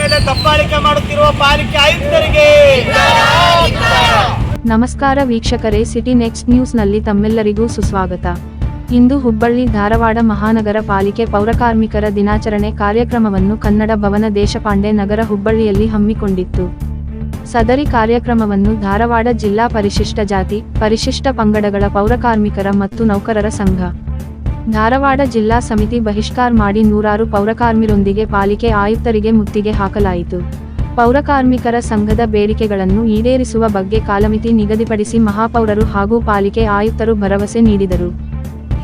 ಮೇಲೆ ಮಾಡುತ್ತಿರುವ ಪಾಲಿಕೆ ಆಯುಕ್ತರಿಗೆ ನಮಸ್ಕಾರ ವೀಕ್ಷಕರೇ, ಸಿಟಿ ನೆಕ್ಸ್ಟ್ ನ್ಯೂಸ್ನಲ್ಲಿ ತಮ್ಮೆಲ್ಲರಿಗೂ ಸುಸ್ವಾಗತ. ಇಂದು ಹುಬ್ಬಳ್ಳಿ, ಧಾರವಾಡ ಮಹಾನಗರ ಪಾಲಿಕೆ ಪೌರಕಾರ್ಮಿಕರ ದಿನಾಚರಣೆ ಕಾರ್ಯಕ್ರಮವನ್ನು ಕನ್ನಡ ಭವನ ದೇಶಪಾಂಡೆ ನಗರ ಹುಬ್ಬಳ್ಳಿಯಲ್ಲಿ ಹಮ್ಮಿಕೊಂಡಿತ್ತು. ಸದರಿ ಕಾರ್ಯಕ್ರಮವನ್ನು ಧಾರವಾಡ ಜಿಲ್ಲಾ ಪರಿಶಿಷ್ಟ ಜಾತಿ, ಪರಿಶಿಷ್ಟ ಪಂಗಡಗಳ ಪೌರಕಾರ್ಮಿಕರ ಮತ್ತು ನೌಕರರ ಸಂಘ ಧಾರವಾಡ ಜಿಲ್ಲಾ ಸಮಿತಿ ಬಹಿಷ್ಕಾರ ಮಾಡಿ ನೂರಾರು ಪೌರಕಾರ್ಮಿರೊಂದಿಗೆ ಪಾಲಿಕೆ ಆಯುಕ್ತರಿಗೆ ಮುತ್ತಿಗೆ ಹಾಕಲಾಯಿತು. ಪೌರಕಾರ್ಮಿಕರ ಸಂಘದ ಬೇಡಿಕೆಗಳನ್ನು ಈಡೇರಿಸುವ ಬಗ್ಗೆ ಕಾಲಮಿತಿ ನಿಗದಿಪಡಿಸಿ ಮಹಾಪೌರರು ಹಾಗೂ ಪಾಲಿಕೆ ಆಯುಕ್ತರು ಭರವಸೆ ನೀಡಿದರು.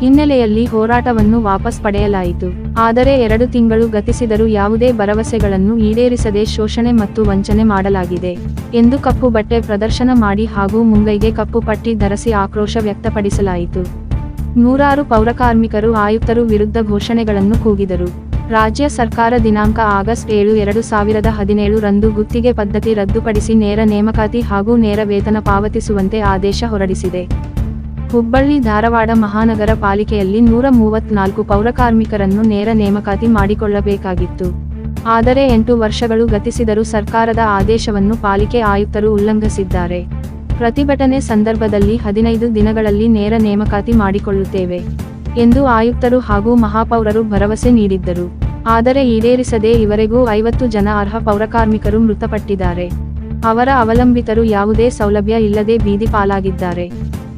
ಹಿನ್ನೆಲೆಯಲ್ಲಿ ಹೋರಾಟವನ್ನು ವಾಪಸ್ ಪಡೆಯಲಾಯಿತು. ಆದರೆ ಎರಡು ತಿಂಗಳು ಗತಿಸಿದರೂ ಯಾವುದೇ ಭರವಸೆಗಳನ್ನು ಈಡೇರಿಸದೆ ಶೋಷಣೆ ಮತ್ತು ವಂಚನೆ ಮಾಡಲಾಗಿದೆ ಎಂದು ಕಪ್ಪು ಬಟ್ಟೆ ಪ್ರದರ್ಶನ ಮಾಡಿ ಹಾಗೂ ಮುಂಗೈಗೆ ಕಪ್ಪು ಪಟ್ಟಿ ಧರಿಸಿ ಆಕ್ರೋಶ ವ್ಯಕ್ತಪಡಿಸಲಾಯಿತು. ನೂರಾರು ಪೌರಕಾರ್ಮಿಕರು ಆಯುಕ್ತರು ವಿರುದ್ಧ ಘೋಷಣೆಗಳನ್ನು ಕೂಗಿದರು. ರಾಜ್ಯ ಸರ್ಕಾರ ದಿನಾಂಕ ಆಗಸ್ಟ್ ಏಳು ಎರಡು ಸಾವಿರದ ಹದಿನೇಳು ರಂದು ಗುತ್ತಿಗೆ ಪದ್ಧತಿ ರದ್ದುಪಡಿಸಿ ನೇರ ನೇಮಕಾತಿ ಹಾಗೂ ನೇರ ವೇತನ ಪಾವತಿಸುವಂತೆ ಆದೇಶ ಹೊರಡಿಸಿದೆ. ಹುಬ್ಬಳ್ಳಿ ಧಾರವಾಡ ಮಹಾನಗರ ಪಾಲಿಕೆಯಲ್ಲಿ ನೂರ ಮೂವತ್ನಾಲ್ಕು ಪೌರಕಾರ್ಮಿಕರನ್ನು ನೇರ ನೇಮಕಾತಿ ಮಾಡಿಕೊಳ್ಳಬೇಕಾಗಿತ್ತು. ಆದರೆ ಎಂಟು ವರ್ಷಗಳು ಗತಿಸಿದರೂ ಸರ್ಕಾರದ ಆದೇಶವನ್ನು ಪಾಲಿಕೆ ಆಯುಕ್ತರು ಉಲ್ಲಂಘಿಸಿದ್ದಾರೆ. ಪ್ರತಿಭಟನೆ ಸಂದರ್ಭದಲ್ಲಿ ಹದಿನೈದು ದಿನಗಳಲ್ಲಿ ನೇರ ನೇಮಕಾತಿ ಮಾಡಿಕೊಳ್ಳುತ್ತೇವೆ ಎಂದು ಆಯುಕ್ತರು ಹಾಗೂ ಮಹಾಪೌರರು ಭರವಸೆ ನೀಡಿದ್ದರು. ಆದರೆ ಈಡೇರಿಸದೆ ಇವರೆಗೂ ಐವತ್ತು ಜನ ಅರ್ಹ ಪೌರಕಾರ್ಮಿಕರು ಮೃತಪಟ್ಟಿದ್ದಾರೆ. ಅವರ ಅವಲಂಬಿತರು ಯಾವುದೇ ಸೌಲಭ್ಯ ಇಲ್ಲದೆ ಬೀದಿ ಪಾಲಾಗಿದ್ದಾರೆ.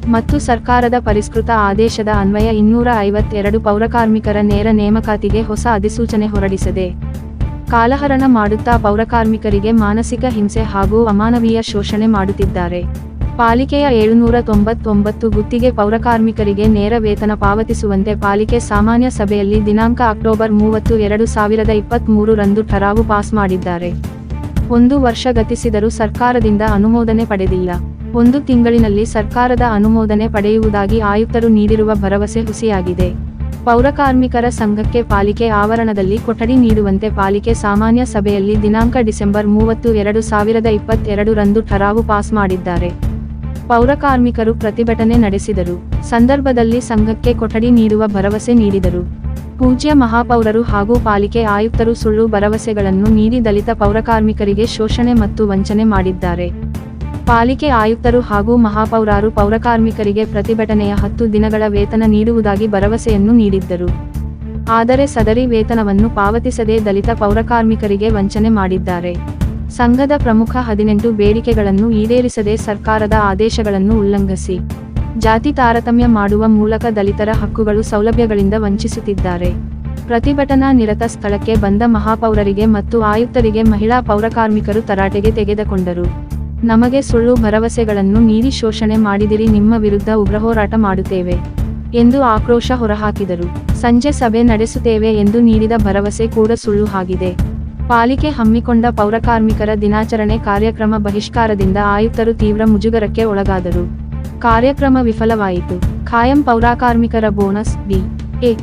ಮತ್ತು ಸರ್ಕಾರದ ಪರಿಷ್ಕೃತ ಆದೇಶದ ಅನ್ವಯ ಇನ್ನೂರ ಐವತ್ತೆರಡು ಪೌರಕಾರ್ಮಿಕರ ನೇರ ನೇಮಕಾತಿಗೆ ಹೊಸ ಅಧಿಸೂಚನೆ ಹೊರಡಿಸಿದೆ ಕಾಲಹರಣ ಮಾಡುತ್ತಾ ಪೌರಕಾರ್ಮಿಕರಿಗೆ ಮಾನಸಿಕ ಹಿಂಸೆ ಹಾಗೂ ಅಮಾನವೀಯ ಶೋಷಣೆ ಮಾಡುತ್ತಿದ್ದಾರೆ. ಪಾಲಿಕೆಯ ಏಳುನೂರ ತೊಂಬತ್ತೊಂಬತ್ತು ಗುತ್ತಿಗೆ ಪೌರಕಾರ್ಮಿಕರಿಗೆ ನೇರ ವೇತನ ಪಾವತಿಸುವಂತೆ ಪಾಲಿಕೆ ಸಾಮಾನ್ಯ ಸಭೆಯಲ್ಲಿ ದಿನಾಂಕ ಅಕ್ಟೋಬರ್ ಮೂವತ್ತು ಎರಡು ಸಾವಿರದ ಇಪ್ಪತ್ತ್ಮೂರು ರಂದು ಠರಾವು ಪಾಸ್ ಮಾಡಿದ್ದಾರೆ. ಒಂದು ವರ್ಷ ಗತಿಸಿದರೂ ಸರ್ಕಾರದಿಂದ ಅನುಮೋದನೆ ಪಡೆದಿಲ್ಲ. ಒಂದು ತಿಂಗಳಿನಲ್ಲಿ ಸರ್ಕಾರದ ಅನುಮೋದನೆ ಪಡೆಯುವುದಾಗಿ ಆಯುಕ್ತರು ನೀಡಿರುವ ಭರವಸೆ ಹುಸಿಯಾಗಿದೆ. ಪೌರಕಾರ್ಮಿಕರ ಸಂಘಕ್ಕೆ ಪಾಲಿಕೆ ಆವರಣದಲ್ಲಿ ಕೊಠಡಿ ನೀಡುವಂತೆ ಪಾಲಿಕೆ ಸಾಮಾನ್ಯ ಸಭೆಯಲ್ಲಿ ದಿನಾಂಕ ಡಿಸೆಂಬರ್ ಮೂವತ್ತು ಎರಡು ಸಾವಿರದ ಇಪ್ಪತ್ತೆರಡು ರಂದು ಠರಾವು ಪಾಸ್ ಮಾಡಿದ್ದಾರೆ. ಪೌರಕಾರ್ಮಿಕರು ಪ್ರತಿಭಟನೆ ನಡೆಸಿದರು. ಸಂದರ್ಭದಲ್ಲಿ ಸಂಘಕ್ಕೆ ಕೊಠಡಿ ನೀಡುವ ಭರವಸೆ ನೀಡಿದರು. ಪೂಜ್ಯ ಮಹಾಪೌರರು ಹಾಗೂ ಪಾಲಿಕೆ ಆಯುಕ್ತರು ಸುಳ್ಳು ಭರವಸೆಗಳನ್ನು ನೀಡಿ ದಲಿತ ಪೌರಕಾರ್ಮಿಕರಿಗೆ ಶೋಷಣೆ ಮತ್ತು ವಂಚನೆ ಮಾಡಿದ್ದಾರೆ. ಪಾಲಿಕೆ ಆಯುಕ್ತರು ಹಾಗೂ ಮಹಾಪೌರಾರು ಪೌರಕಾರ್ಮಿಕರಿಗೆ ಪ್ರತಿಭಟನೆಯ ಹತ್ತು ದಿನಗಳ ವೇತನ ನೀಡುವುದಾಗಿ ಭರವಸೆಯನ್ನು ನೀಡಿದ್ದರು. ಆದರೆ ಸದರಿ ವೇತನವನ್ನು ಪಾವತಿಸದೇ ದಲಿತ ಪೌರಕಾರ್ಮಿಕರಿಗೆ ವಂಚನೆ ಮಾಡಿದ್ದಾರೆ. ಸಂಘದ ಪ್ರಮುಖ ಹದಿನೆಂಟು ಬೇಡಿಕೆಗಳನ್ನು ಈಡೇರಿಸದೆ ಸರ್ಕಾರದ ಆದೇಶಗಳನ್ನು ಉಲ್ಲಂಘಿಸಿ, ಜಾತಿ ತಾರತಮ್ಯ ಮಾಡುವ ಮೂಲಕ ದಲಿತರ ಹಕ್ಕುಗಳು ಸೌಲಭ್ಯಗಳಿಂದ ವಂಚಿಸುತ್ತಿದ್ದಾರೆ. ಪ್ರತಿಭಟನಾ ನಿರತ ಸ್ಥಳಕ್ಕೆ ಬಂದ ಮಹಾಪೌರರಿಗೆ ಮತ್ತು ಆಯುಕ್ತರಿಗೆ ಮಹಿಳಾ ಪೌರಕಾರ್ಮಿಕರು ತರಾಟೆಗೆ ತೆಗೆದುಕೊಂಡರು. ನಮಗೆ ಸುಳ್ಳು ಭರವಸೆಗಳನ್ನು ನೀಡಿ ಶೋಷಣೆ ಮಾಡಿದಿರಿ, ನಿಮ್ಮ ವಿರುದ್ಧ ಉಗ್ರ ಹೋರಾಟ ಮಾಡುತ್ತೇವೆ ಎಂದು ಆಕ್ರೋಶ ಹೊರಹಾಕಿದರು. ಸಂಜೆ ಸಭೆ ನಡೆಸುತ್ತೇವೆ ಎಂದು ನೀಡಿದ ಭರವಸೆ ಕೂಡ ಸುಳ್ಳು ಆಗಿದೆ. ಪಾಲಿಕೆ ಹಮ್ಮಿಕೊಂಡ ಪೌರಕಾರ್ಮಿಕರ ದಿನಾಚರಣೆ ಕಾರ್ಯಕ್ರಮ ಬಹಿಷ್ಕಾರದಿಂದ ಆಯುಕ್ತರು ತೀವ್ರ ಮುಜುಗರಕ್ಕೆ ಒಳಗಾದರು. ಕಾರ್ಯಕ್ರಮ ವಿಫಲವಾಯಿತು. ಖಾಯಂ ಪೌರಕಾರ್ಮಿಕರ ಬೋನಸ್, ಬಿ. ಎ.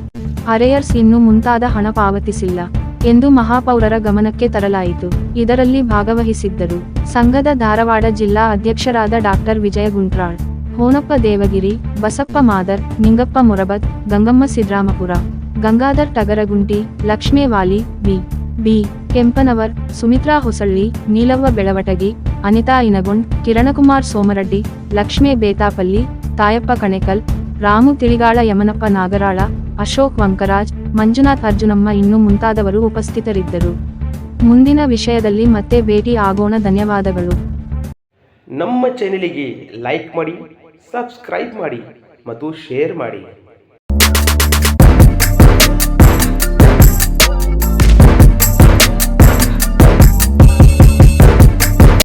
ಅರೆಯರ್ಸ್ ಇನ್ನೂ ಮುಂತಾದ ಹಣ ಪಾವತಿಸಿಲ್ಲ ಎಂದು ಮಹಾಪೌರರ ಗಮನಕ್ಕೆ ತರಲಾಯಿತು. ಇದರಲ್ಲಿ ಭಾಗವಹಿಸಿದ್ದರು. ಸಂಘದ ಧಾರವಾಡ ಜಿಲ್ಲಾ ಅಧ್ಯಕ್ಷರಾದ doctor Vijaya Guntral, Honappa Devagiri, Basappa Madar, Ningappa Morabat, Gangamma Sidrampur, Gangadhar Tagaragunti, Lakshmewali, B. B. Kempanavar, Sumitra Hosalli, Neelavva Belavatagi, Anita Inagund, Kirankumar Somaraddi, Lakshmi Betapalli, Tayappa Kanekal, Ramu Tiligala Yamanappa Nagaral, Ashok Vankaraj, Manjunath Arjunamma ಇನ್ನೂ ಮುಂತಾದವರು ಉಪಸ್ಥಿತರಿದ್ದರು. ಮುಂದಿನ ವಿಷಯದಲ್ಲಿ ಮತ್ತೆ ಭೇಟಿ ಆಗೋಣ, ಧನ್ಯವಾದಗಳು. ನಮ್ಮ ಚಾನೆಲಿಗೆ ಲೈಕ್ ಮಾಡಿ ಸಬ್ಸ್ಕ್ರೈಬ್ ಮಾಡಿ ಮತ್ತು ಶೇರ್ ಮಾಡಿ.